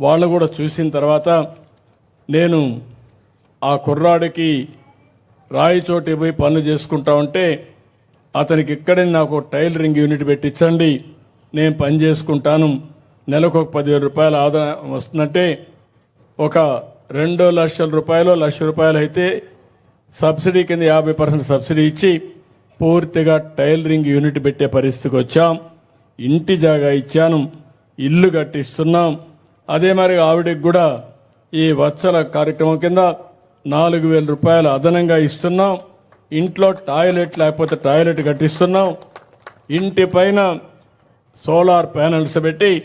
వాళ్ళు కూడా చూసిన తర్వాత నేను ఆ కుర్రాడికి రాయి పోయి పనులు చేసుకుంటా ఉంటే అతనికి ఇక్కడే నాకు టైలరింగ్ యూనిట్ పెట్టించండి నేను పని చేసుకుంటాను నెలకు ఒక పదివేల రూపాయల ఆదాయం వస్తుందంటే ఒక రెండు లక్షల రూపాయలు లక్ష రూపాయలు అయితే సబ్సిడీ కింద యాభై పర్సెంట్ సబ్సిడీ ఇచ్చి పూర్తిగా టైలరింగ్ యూనిట్ పెట్టే పరిస్థితికి వచ్చాం. ఇంటి జాగా ఇచ్చాను ఇల్లు కట్టిస్తున్నాం. అదే మరి ఆవిడకి కూడా ఈ వత్సల కార్యక్రమం కింద నాలుగు వేల రూపాయలు అదనంగా ఇస్తున్నాం. ఇంట్లో టాయిలెట్ లేకపోతే టాయిలెట్ కట్టిస్తున్నాం. ఇంటి పైన సోలార్ ప్యానల్స్ పెట్టి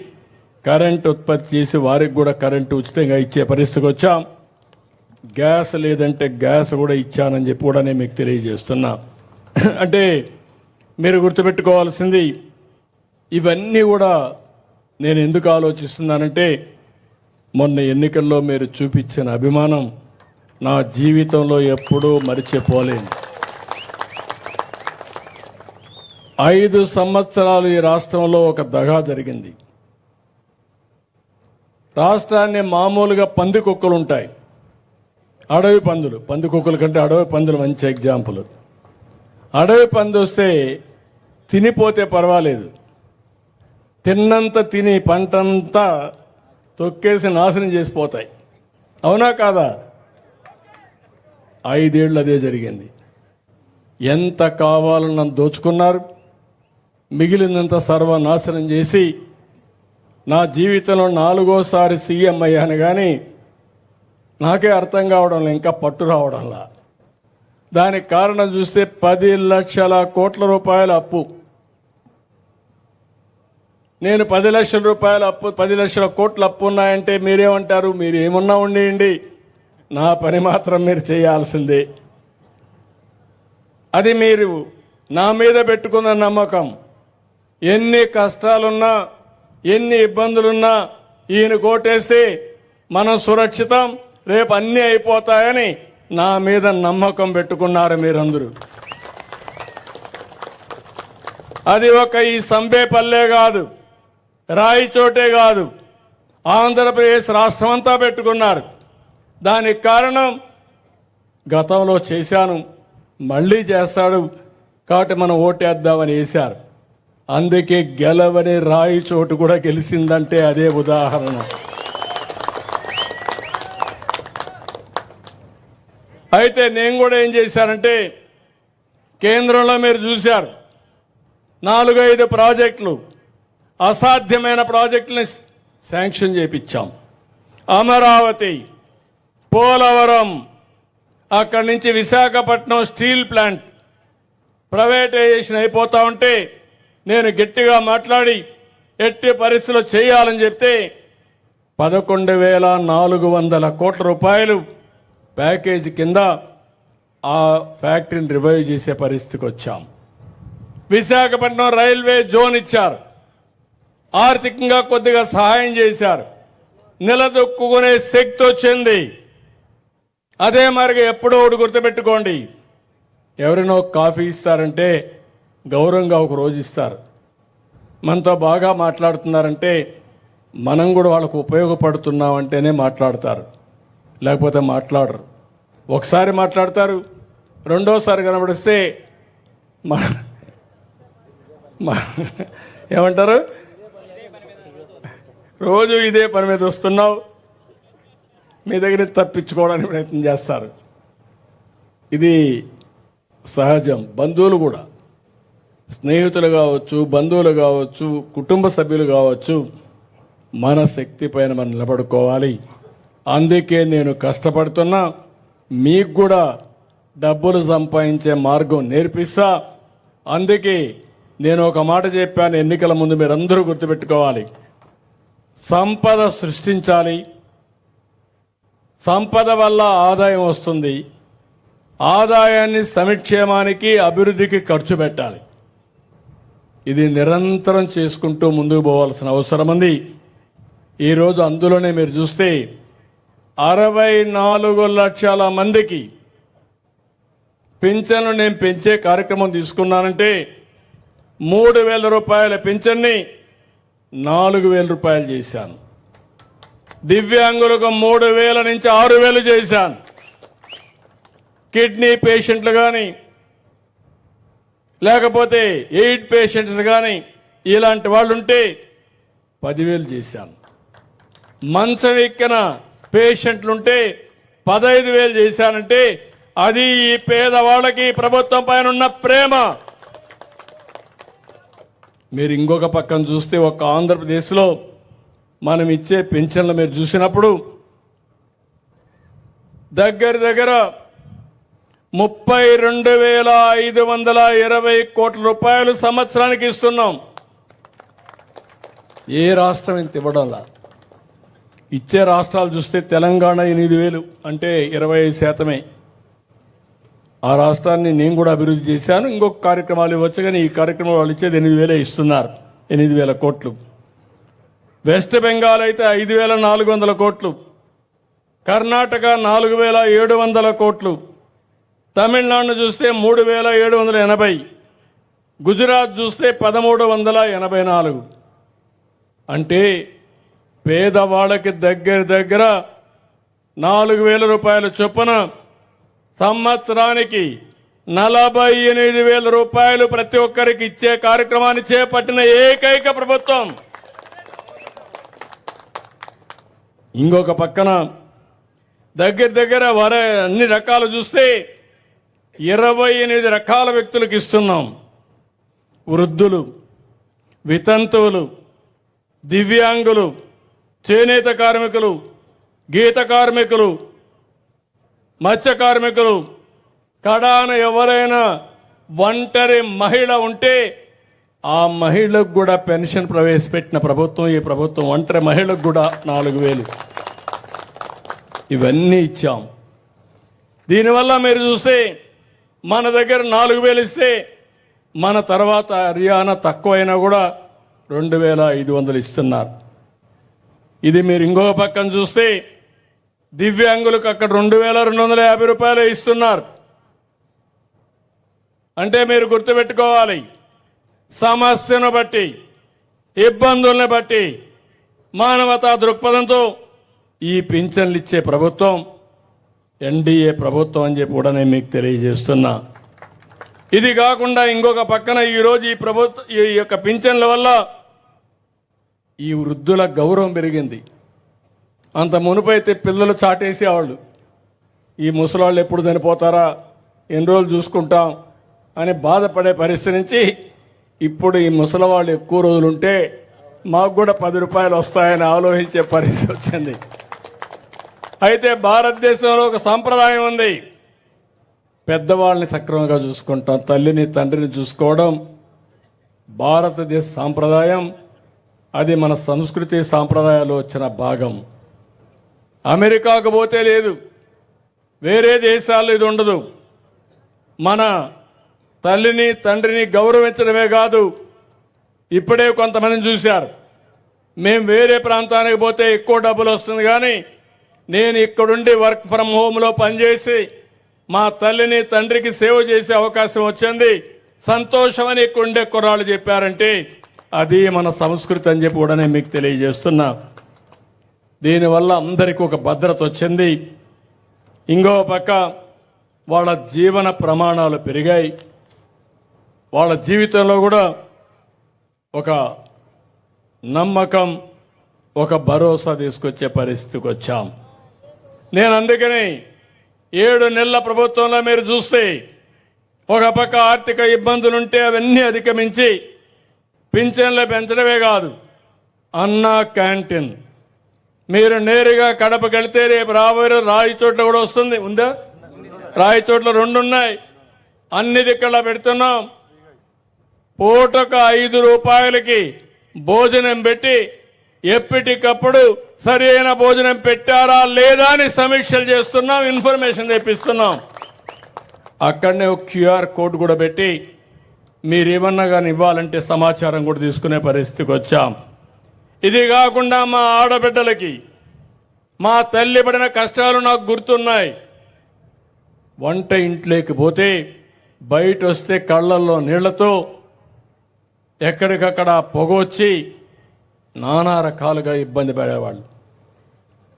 కరెంట్ ఉత్పత్తి చేసి వారికి కూడా కరెంటు ఉచితంగా ఇచ్చే పరిస్థితికి వచ్చాం. గ్యాస్ లేదంటే గ్యాస్ కూడా ఇచ్చానని చెప్పి కూడా నేను మీకు తెలియజేస్తున్నా. అంటే మీరు గుర్తుపెట్టుకోవాల్సింది ఇవన్నీ కూడా నేను ఎందుకు ఆలోచిస్తున్నానంటే మొన్న ఎన్నికల్లో మీరు చూపించిన అభిమానం నా జీవితంలో ఎప్పుడూ మరిచిపోలేను. ఐదు సంవత్సరాలు ఈ రాష్ట్రంలో ఒక దగా జరిగింది. రాష్ట్రాన్ని మామూలుగా పంది కుక్కలు ఉంటాయి. అడవి పందులు పంది కుక్కల కంటే అడవి పందులు మంచి ఎగ్జాంపుల్. అడవి పంది వస్తే తినిపోతే పర్వాలేదు. తిన్నంత తిని పంటంతా తొక్కేసి నాశనం చేసిపోతాయి. అవునా కాదా? ఐదేళ్ళు అదే జరిగింది. ఎంత కావాలన్న దోచుకున్నారు? మిగిలినంత సర్వనాశనం చేసి నా జీవితంలో నాలుగోసారి సీఎం అయ్యాను కానీ నాకే అర్థం కావడంలో ఇంకా పట్టు రావడంలా. దానికి కారణం చూస్తే పది లక్షల కోట్ల రూపాయల అప్పు. నేను పది లక్షల రూపాయల అప్పు పది లక్షల కోట్ల అప్పు ఉన్నాయంటే మీరేమంటారు? మీరు ఏమున్నా ఉండేయండి నా పని మాత్రం మీరు చేయాల్సిందే. అది మీరు నా మీద పెట్టుకున్న నమ్మకం. ఎన్ని కష్టాలున్నా ఎన్ని ఇబ్బందులున్నా ఈయన కోటేస్తే మనం సురక్షితం రేపు అన్నీ అయిపోతాయని నా మీద నమ్మకం పెట్టుకున్నారు మీరందరూ. అది ఒక ఈ సంబేపల్లే కాదు. రాయిచోటే కాదు ఆంధ్రప్రదేశ్ రాష్ట్రం అంతా పెట్టుకున్నారు. దానికి కారణం గతంలో చేశాను మళ్ళీ చేస్తాడు కాబట్టి మనం ఓటేద్దామని వేశారు. అందుకే గెలవని రాయి చోటు కూడా గెలిచిందంటే అదే ఉదాహరణ. అయితే నేను కూడా ఏం చేశానంటే కేంద్రంలో మీరు చూశారు నాలుగైదు ప్రాజెక్టులు అసాధ్యమైన ప్రాజెక్టుని శాంక్షన్ చేపించాం అమరావతి పోలవరం అక్కడి నుంచి విశాఖపట్నం స్టీల్ ప్లాంట్ ప్రైవేటైజేషన్ అయిపోతా ఉంటే నేను గట్టిగా మాట్లాడి ఎట్టి పరిస్థితులు చేయాలని చెప్తే పదకొండు వేల నాలుగు వందల కోట్ల రూపాయలు ప్యాకేజీ కింద ఆ ఫ్యాక్టరీని రివైవ్ చేసే పరిస్థితికి వచ్చాం. విశాఖపట్నం రైల్వే జోన్ ఇచ్చారు. ఆర్థికంగా కొద్దిగా సహాయం చేశారు. నిలదొక్కునే శక్తి వచ్చింది. అదే మరిగా ఎప్పుడో ఒకటి గుర్తుపెట్టుకోండి. ఎవరినో కాఫీ ఇస్తారంటే గౌరవంగా ఒక రోజు ఇస్తారు. మనతో బాగా మాట్లాడుతున్నారంటే మనం కూడా వాళ్ళకు ఉపయోగపడుతున్నామంటేనే మాట్లాడతారు. లేకపోతే మాట్లాడరు. ఒకసారి మాట్లాడతారు రెండోసారి కనబడిస్తే మా మా- ఏమంటారు? రోజు ఇదే పని మీద వస్తున్నావు. మీ దగ్గర తప్పించుకోవడానికి ప్రయత్నం చేస్తారు. ఇది సహజం. బంధువులు కూడా. స్నేహితులు కావచ్చు బంధువులు కావచ్చు కుటుంబ సభ్యులు కావచ్చు మన శక్తి పైన మనం నిలబడుకోవాలి. అందుకే నేను కష్టపడుతున్నా. మీకు కూడా డబ్బులు సంపాదించే మార్గం నేర్పిస్తా. అందుకే నేను ఒక మాట చెప్పాను ఎన్నికల ముందు మీరందరూ గుర్తుపెట్టుకోవాలి. సంపద సృష్టించాలి. సంపద వల్ల ఆదాయం వస్తుంది. ఆదాయాన్ని సమిక్షేమానికి అభివృద్ధికి ఖర్చు పెట్టాలి. ఇది నిరంతరం చేసుకుంటూ ముందుకు పోవాల్సిన అవసరం ఉంది. ఈరోజు అందులోనే మీరు చూస్తే అరవై నాలుగు లక్షల మందికి పింఛన్లు నేను పెంచే కార్యక్రమం తీసుకున్నానంటే మూడు వేల రూపాయల పింఛన్ని నాలుగు వేల రూపాయలు చేశాను. దివ్యాంగులకు మూడు వేల నుంచి ఆరు వేలు చేశాను. కిడ్నీ పేషెంట్లు కానీ లేకపోతే ఎయిడ్ పేషెంట్స్ కానీ ఇలాంటి వాళ్ళు ఉంటే పదివేలు చేశాను. మంచం ఎక్కిన పేషెంట్లుంటే పదహైదు వేలు చేశానంటే అది ఈ పేదవాళ్ళకి ప్రభుత్వం పైన ఉన్న ప్రేమ. మీరు ఇంకొక పక్కన చూస్తే ఒక ఆంధ్రప్రదేశ్లో మనం ఇచ్చే పెన్షన్లు మీరు చూసినప్పుడు దగ్గర దగ్గర ముప్పై రెండు వేల ఐదు వందల ఇరవై కోట్ల రూపాయలు సంవత్సరానికి ఇస్తున్నాం. ఏ రాష్ట్రం ఇంత ఇవ్వడంలా ఇచ్చే రాష్ట్రాలు చూస్తే తెలంగాణ ఎనిమిది వేలు అంటే ఇరవై ఐదు శాతమే. ఆ రాష్ట్రాన్ని నేను కూడా అభివృద్ధి చేశాను. ఇంకొక కార్యక్రమాలు ఇవ్వచ్చు కానీ ఈ కార్యక్రమం వాళ్ళు ఇచ్చేది ఎనిమిది వేలే ఇస్తున్నారు. ఎనిమిది వేల కోట్లు. వెస్ట్ బెంగాల్ అయితే ఐదు వేల నాలుగు వందల కోట్లు. కర్ణాటక నాలుగు వేల ఏడు వందల కోట్లు. తమిళనాడు చూస్తే మూడు వేల ఏడు వందల ఎనభై. గుజరాత్ చూస్తే పదమూడు వందల ఎనభై నాలుగు. అంటే పేదవాళ్ళకి దగ్గర దగ్గర నాలుగు వేల రూపాయల చొప్పున సంవత్సరానికి నలభై ఎనిమిది వేల రూపాయలు ప్రతి ఒక్కరికి ఇచ్చే కార్యక్రమాన్ని చేపట్టిన ఏకైక ప్రభుత్వం. ఇంకొక పక్కన దగ్గర దగ్గర వర అన్ని రకాలు చూస్తే ఇరవై ఎనిమిది రకాల వ్యక్తులకు ఇస్తున్నాం. వృద్ధులు వితంతువులు దివ్యాంగులు చేనేత కార్మికులు గీత కార్మికులు మత్స్య కార్మికులు కడాన ఎవరైనా ఒంటరి మహిళ ఉంటే ఆ మహిళకు కూడా పెన్షన్ ప్రవేశపెట్టిన ప్రభుత్వం ఈ ప్రభుత్వం ఒంటరి మహిళకు కూడా నాలుగు వేలు. ఇవన్నీ ఇచ్చాం. దీనివల్ల మీరు చూస్తే మన దగ్గర నాలుగు వేలు ఇస్తే మన తర్వాత హర్యానా తక్కువైనా కూడా రెండు వేల ఐదు వందలు ఇస్తున్నారు. ఇది మీరు ఇంకొక పక్కన చూస్తే దివ్యాంగులకు అక్కడ రెండు వేల రెండు వందల యాభై రూపాయలు ఇస్తున్నారు. అంటే మీరు గుర్తుపెట్టుకోవాలి సమస్యను బట్టి ఇబ్బందుల్ని బట్టి మానవతా దృక్పథంతో ఈ పింఛన్లు ఇచ్చే ప్రభుత్వం ఎన్డీఏ ప్రభుత్వం అని చెప్పి కూడా నేను మీకు తెలియజేస్తున్నా. ఇది కాకుండా ఇంకొక పక్కన ఈరోజు ఈ ప్రభుత్వ ఈ యొక్క పింఛన్ల వల్ల ఈ వృద్ధుల గౌరవం పెరిగింది. అంత మునుపైతే పిల్లలు చాటేసేవాళ్ళు. ఈ ముసలాళ్ళు ఎప్పుడు చనిపోతారా? ఎన్ని రోజులు చూసుకుంటాం? అని బాధపడే పరిస్థితి నుంచి ఇప్పుడు ఈ ముసలవాళ్ళు ఎక్కువ రోజులు ఉంటే మాకు కూడా పది రూపాయలు వస్తాయని ఆలోచించే పరిస్థితి వచ్చింది. అయితే భారతదేశంలో ఒక సాంప్రదాయం ఉంది. పెద్దవాళ్ళని సక్రమంగా చూసుకుంటాం తల్లిని తండ్రిని చూసుకోవడం భారతదేశ సాంప్రదాయం. అది మన సంస్కృతి సాంప్రదాయాలు వచ్చిన భాగం. అమెరికాకు పోతే లేదు. వేరే దేశాల్లో ఇది ఉండదు. మన తల్లిని తండ్రిని గౌరవించడమే కాదు ఇప్పుడే కొంతమందిని చూశారు. మేము వేరే ప్రాంతానికి పోతే ఎక్కువ డబ్బులు వస్తుంది కానీ నేను ఇక్కడుండి వర్క్ ఫ్రమ్ హోమ్లో పనిచేసి మా తల్లిని తండ్రికి సేవ చేసే అవకాశం వచ్చింది. సంతోషమని ఇక్కడ ఉండే కుర్రాళ్ళు చెప్పారంటే అది మన సంస్కృతి అని చెప్పి కూడా నేను మీకు తెలియజేస్తున్నా. దీనివల్ల అందరికీ ఒక భద్రత వచ్చింది. ఇంకో పక్క వాళ్ళ జీవన ప్రమాణాలు పెరిగాయి. వాళ్ళ జీవితంలో కూడా ఒక నమ్మకం ఒక భరోసా తీసుకొచ్చే పరిస్థితికి వచ్చాం. నేను అందుకని ఏడు నెలల ప్రభుత్వంలో మీరు చూస్తే ఒక పక్క ఆర్థిక ఇబ్బందులుంటే అవన్నీ అధిగమించి పింఛన్లు పెంచడమే కాదు అన్నా క్యాంటీన్ మీరు నేరుగా కడప వెళ్తే రేపు రాబోయే రాయి చోట్ల కూడా వస్తుంది. ఉందా? రాయి చోట్ల రెండు ఉన్నాయి అన్ని దిక్కలా పెడుతున్నాం. పూటకు ఐదు రూపాయలకి భోజనం పెట్టి ఎప్పటికప్పుడు సరైన భోజనం పెట్టారా లేదా అని సమీక్షలు చేస్తున్నాం ఇన్ఫర్మేషన్ తెప్పిస్తున్నాం. అక్కడనే ఒక క్యూఆర్ కోడ్ కూడా పెట్టి మీరేమన్నా కానీ ఇవ్వాలంటే సమాచారం కూడా తీసుకునే పరిస్థితికి వచ్చాం. ఇది కాకుండా మా ఆడబిడ్డలకి మా తల్లి పడిన కష్టాలు నాకు గుర్తున్నాయి. వంట ఇంట్లోకి పోతే బయట వస్తే కళ్ళల్లో నీళ్ళతో ఎక్కడికక్కడ పొగ వచ్చి నానా రకాలుగా ఇబ్బంది పడేవాళ్ళు.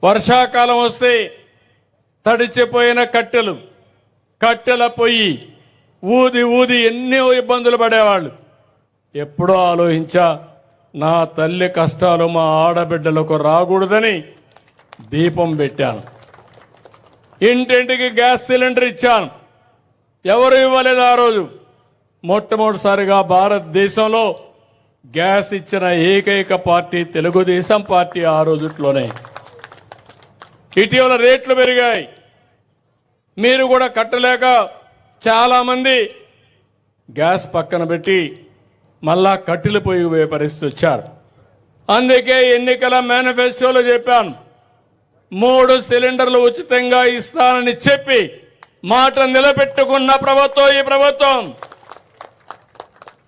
వర్షాకాలం వస్తే తడిచిపోయిన కట్టెలు కట్టెల పొయ్యి ఊది ఊది ఎన్నో ఇబ్బందులు పడేవాళ్ళు. ఎప్పుడో ఆలోచించా నా తల్లి కష్టాలు మా ఆడబిడ్డలకు రాకూడదని దీపం పెట్టాను. ఇంటింటికి గ్యాస్ సిలిండర్ ఇచ్చాను. ఎవరు ఇవ్వలేదు ఆ రోజు. మొట్టమొదటిసారిగా భారతదేశంలో గ్యాస్ ఇచ్చిన ఏకైక పార్టీ తెలుగుదేశం పార్టీ ఆ రోజుట్లోనే. ఇటీవల రేట్లు పెరిగాయి. మీరు కూడా కట్టలేక చాలామంది గ్యాస్ పక్కన పెట్టి మళ్ళా కట్టెలు పోయి పరిస్థితి వచ్చారు. అందుకే ఎన్నికల మేనిఫెస్టోలో చెప్పాను. మూడు సిలిండర్లు ఉచితంగా ఇస్తానని చెప్పి మాట నిలబెట్టుకున్న ప్రభుత్వం ఈ ప్రభుత్వం.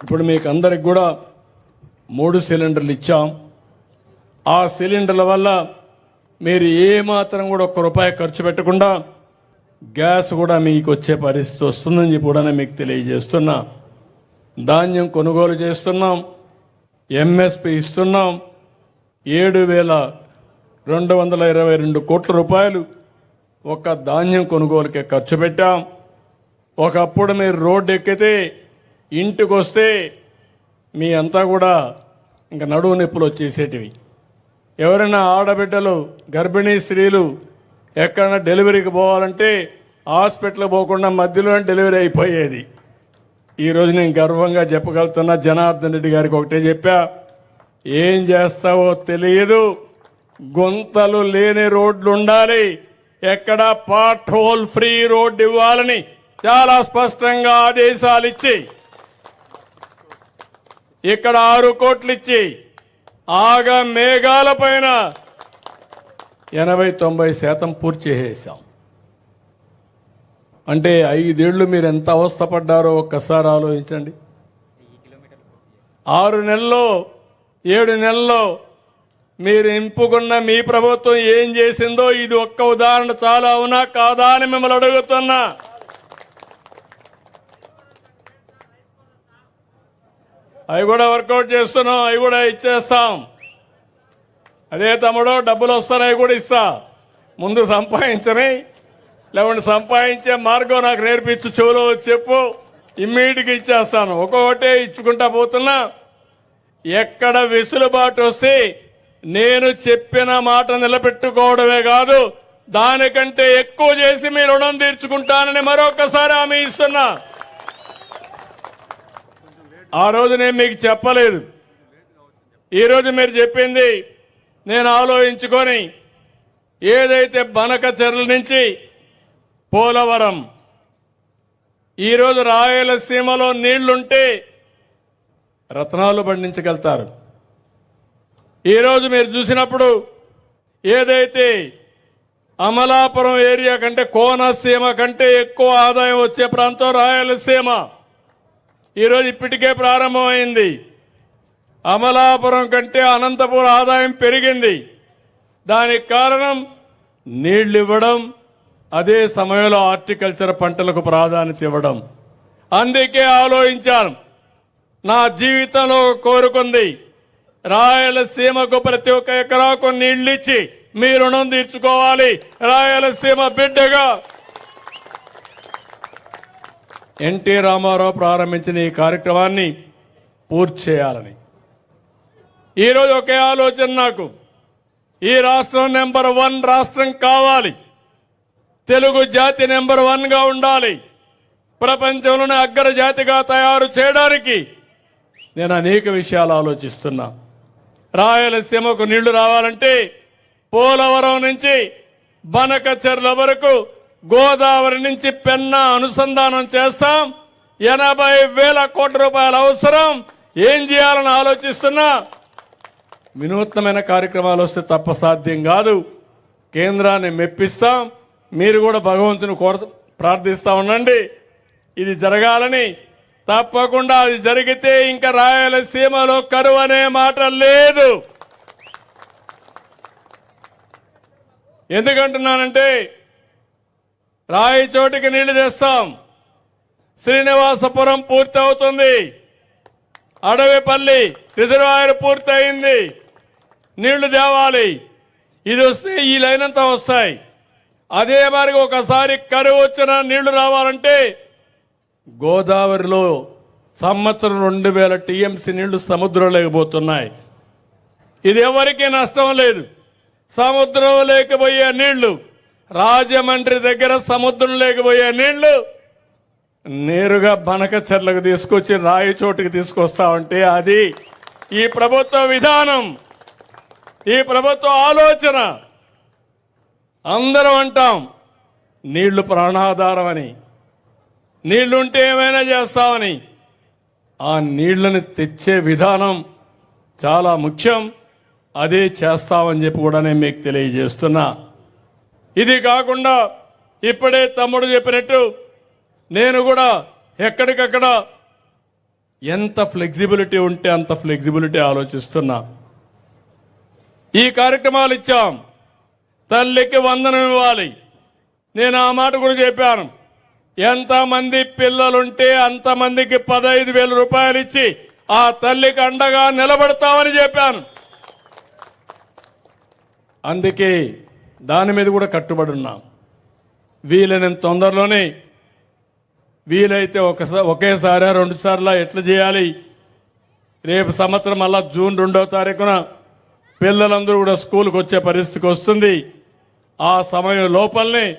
ఇప్పుడు మీకు అందరికి కూడా మూడు సిలిండర్లు ఇచ్చాం. ఆ సిలిండర్ల వల్ల మీరు ఏ మాత్రం కూడా ఒక్క రూపాయి ఖర్చు పెట్టకుండా గ్యాస్ కూడా మీకు వచ్చే పరిస్థితి వస్తుందని చెప్పి కూడా మీకు తెలియజేస్తున్నా. ధాన్యం కొనుగోలు చేస్తున్నాం ఎంఎస్పి ఇస్తున్నాం ఏడు వేల రెండు వందల ఇరవై రెండు కోట్ల రూపాయలు ఒక ధాన్యం కొనుగోలుకే ఖర్చు పెట్టాం. ఒకప్పుడు మీరు రోడ్డు ఎక్కితే ఇంటికి వస్తే మీ అంతా కూడా ఇంకా నడువు నొప్పులు వచ్చేసేటివి. ఎవరైనా ఆడబిడ్డలు గర్భిణీ స్త్రీలు ఎక్కడైనా డెలివరీకి పోవాలంటే హాస్పిటల్ పోకుండా మధ్యలోనే డెలివరీ అయిపోయేది. ఈరోజు నేను గర్వంగా చెప్పగలుగుతున్నా జనార్దన్ రెడ్డి గారికి ఒకటే చెప్పా ఏం చేస్తావో తెలియదు. గుంతలు లేని రోడ్లు ఉండాలి. ఎక్కడ పార్ట్ హోల్ ఫ్రీ రోడ్డు ఇవ్వాలని చాలా స్పష్టంగా ఆదేశాలు ఇచ్చి ఇక్కడ ఆరు కోట్లు ఇచ్చి ఆగ మేఘాల పైన ఎనభై తొంభై శాతం పూర్తి చేసాం అంటే ఐదేళ్ళు మీరు ఎంత అవస్థపడ్డారో ఒక్కసారి ఆలోచించండి. ఆరు నెలల్లో ఏడు నెలల్లో మీరు ఎంపుకున్న మీ ప్రభుత్వం ఏం చేసిందో ఇది ఒక్క ఉదాహరణ చాలా అవునా కాదా అని మిమ్మల్ని అడుగుతున్నా. అవి కూడా వర్కౌట్ చేస్తున్నాం అవి కూడా ఇచ్చేస్తాం. అదే తమ్ముడు డబ్బులు వస్తాయి కూడా ఇస్తా. ముందు సంపాదించని లేకుంటే సంపాదించే మార్గం నాకు నేర్పించు చెవులో వచ్చి చెప్పు. ఇమ్మీడియట్గా ఇచ్చేస్తాను. ఒక్కొక్కటే ఇచ్చుకుంటా పోతున్నా. ఎక్కడ వెసులుబాటు వస్తే నేను చెప్పిన మాట నిలబెట్టుకోవడమే కాదు దానికంటే ఎక్కువ చేసి మీ రుణం తీర్చుకుంటానని మరొకసారి హామీ ఇస్తున్నా. ఆ రోజు నేను మీకు చెప్పలేదు. ఈరోజు మీరు చెప్పింది నేను ఆలోచించుకొని ఏదైతే బనక చర్ల నుంచి పోలవరం. ఈరోజు రాయలసీమలో నీళ్ళుంటే రత్నాలు పండించగలుగుతారు. ఈరోజు మీరు చూసినప్పుడు ఏదైతే అమలాపురం ఏరియా కంటే కోనసీమ కంటే ఎక్కువ ఆదాయం వచ్చే ప్రాంతం రాయలసీమ. ఈరోజు ఇప్పటికే ప్రారంభమైంది. అమలాపురం కంటే అనంతపురం ఆదాయం పెరిగింది. దానికి కారణం నీళ్ళు ఇవ్వడం అదే సమయంలో హార్టికల్చర్ పంటలకు ప్రాధాన్యత ఇవ్వడం. అందుకే ఆలోచించాను. నా జీవితంలో కోరుకుంది రాయలసీమకు ప్రతి ఒక్క ఎకరాకు నీళ్ళిచ్చి మీ రుణం తీర్చుకోవాలి. రాయలసీమ బిడ్డగా. ఎన్టీ రామారావు ప్రారంభించిన ఈ కార్యక్రమాన్ని పూర్తి చేయాలని. ఈరోజు ఒకే ఆలోచన నాకు. ఈ రాష్ట్రం నెంబర్ వన్ రాష్ట్రం కావాలి. తెలుగు జాతి నెంబర్ వన్గా ఉండాలి. ప్రపంచంలోనే అగ్ర జాతిగా తయారు చేయడానికి నేను అనేక విషయాలు ఆలోచిస్తున్నా. రాయలసీమకు నీళ్ళు రావాలంటే పోలవరం నుంచి బనకచెర్ల వరకు గోదావరి నుంచి పెన్న అనుసంధానం చేస్తాం. ఎనభై వేల కోట్ల రూపాయల అవసరం. ఏం చేయాలని ఆలోచిస్తున్నా? వినూత్నమైన కార్యక్రమాలు వస్తే తప్ప సాధ్యం కాదు. కేంద్రాన్ని మెప్పిస్తాం. మీరు కూడా భగవంతుని కోర ప్రార్థిస్తా ఉండండి. ఇది జరగాలని తప్పకుండా అది జరిగితే ఇంకా రాయలసీమలో కరువు అనే మాట లేదు. ఎందుకంటున్నానంటే రాయి చోటికి నీళ్ళు తెస్తాం. శ్రీనివాసపురం పూర్తి అవుతుంది అడవిపల్లి రిజర్వాయర్ పూర్తి అయింది నీళ్ళు తేవాలి. ఇది వస్తే ఈ లైన్ అంతా వస్తాయి. అదే మరి ఒకసారి కరువు వచ్చిన నీళ్ళు రావాలంటే గోదావరిలో సంవత్సరం రెండు వేల టీఎంసీ నీళ్ళు సముద్రంలోకి లేకపోతున్నాయి ఇది ఎవరికీ నష్టం లేదు. సముద్రం లేకపోయే నీళ్ళు రాజమండ్రి దగ్గర సముద్రం లేకపోయే నీళ్ళు నేరుగా బనకచెర్లకు తీసుకొచ్చి రాయి చోటుకి తీసుకొస్తామంటే అది ఈ ప్రభుత్వ విధానం ఈ ప్రభుత్వ ఆలోచన. అందరం అంటాం నీళ్ళు ప్రాణాధారం అని నీళ్ళుంటే ఏమైనా చేస్తామని ఆ నీళ్ళను తెచ్చే విధానం చాలా ముఖ్యం. అదే చేస్తామని చెప్పి కూడా నేను మీకు తెలియజేస్తున్నా. ఇది కాకుండా ఇప్పుడే తమ్ముడు చెప్పినట్టు నేను కూడా ఎక్కడికక్కడ ఎంత ఫ్లెక్సిబిలిటీ ఉంటే అంత ఫ్లెక్సిబిలిటీ ఆలోచిస్తున్నా. ఈ కార్యక్రమాలు ఇచ్చాం. తల్లికి వందనం ఇవ్వాలి. నేను ఆ మాట కూడా చెప్పాను. ఎంతమంది పిల్లలుంటే అంతమందికి పదహైదు వేల రూపాయలు ఇచ్చి ఆ తల్లికి అండగా నిలబడతామని చెప్పాను. అందుకే దాని మీద కూడా కట్టుబడి ఉన్నాం. వీలైనంత తొందరలోనే వీలైతే ఒకసారి ఒకేసారి రెండు సార్లు ఎట్లా చేయాలి? రేపు సంవత్సరం మళ్ళా జూన్ రెండవ తారీఖున పిల్లలందరూ కూడా స్కూల్కి వచ్చే పరిస్థితికి వస్తుంది. ఆ సమయం లోపలనే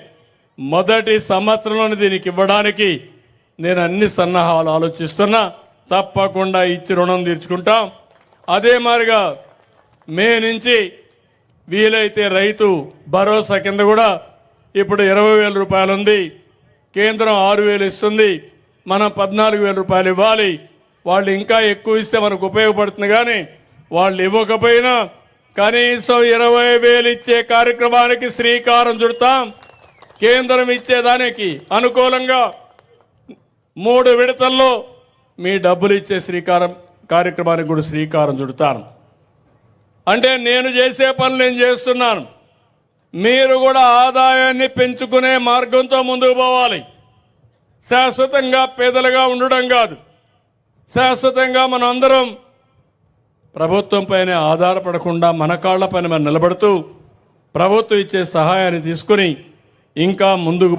మొదటి సంవత్సరంలోనే దీనికి ఇవ్వడానికి నేను అన్ని సన్నాహాలు ఆలోచిస్తున్నా. తప్పకుండా ఇచ్చి రుణం తీర్చుకుంటాం. అదే మాదిరిగా మే నుంచి వీలైతే రైతు భరోసా కింద కూడా ఇప్పుడు ఇరవై వేల రూపాయలు ఉంది. కేంద్రం ఆరు వేలు ఇస్తుంది. మనం పద్నాలుగు వేల రూపాయలు ఇవ్వాలి. వాళ్ళు ఇంకా ఎక్కువ ఇస్తే మనకు ఉపయోగపడుతుంది కానీ వాళ్ళు ఇవ్వకపోయినా కనీసం ఇరవై వేలు ఇచ్చే కార్యక్రమానికి శ్రీకారం చుడతాం. కేంద్రం ఇచ్చేదానికి అనుకూలంగా మూడు విడతల్లో మీ డబ్బులు ఇచ్చే శ్రీకారం కార్యక్రమానికి కూడా శ్రీకారం చుడతాను. అంటే నేను చేసే పనులు నేను చేస్తున్నాను. మీరు కూడా ఆదాయాన్ని పెంచుకునే మార్గంతో ముందుకు పోవాలి. శాశ్వతంగా పేదలుగా ఉండడం కాదు. శాశ్వతంగా మనందరం ప్రభుత్వంపైనే ప్రభుత్వం పైన ఆధారపడకుండా మన కాళ్ళ పైన మనం నిలబడుతూ ప్రభుత్వం ఇచ్చే సహాయాన్ని తీసుకుని ఇంకా ముందుకు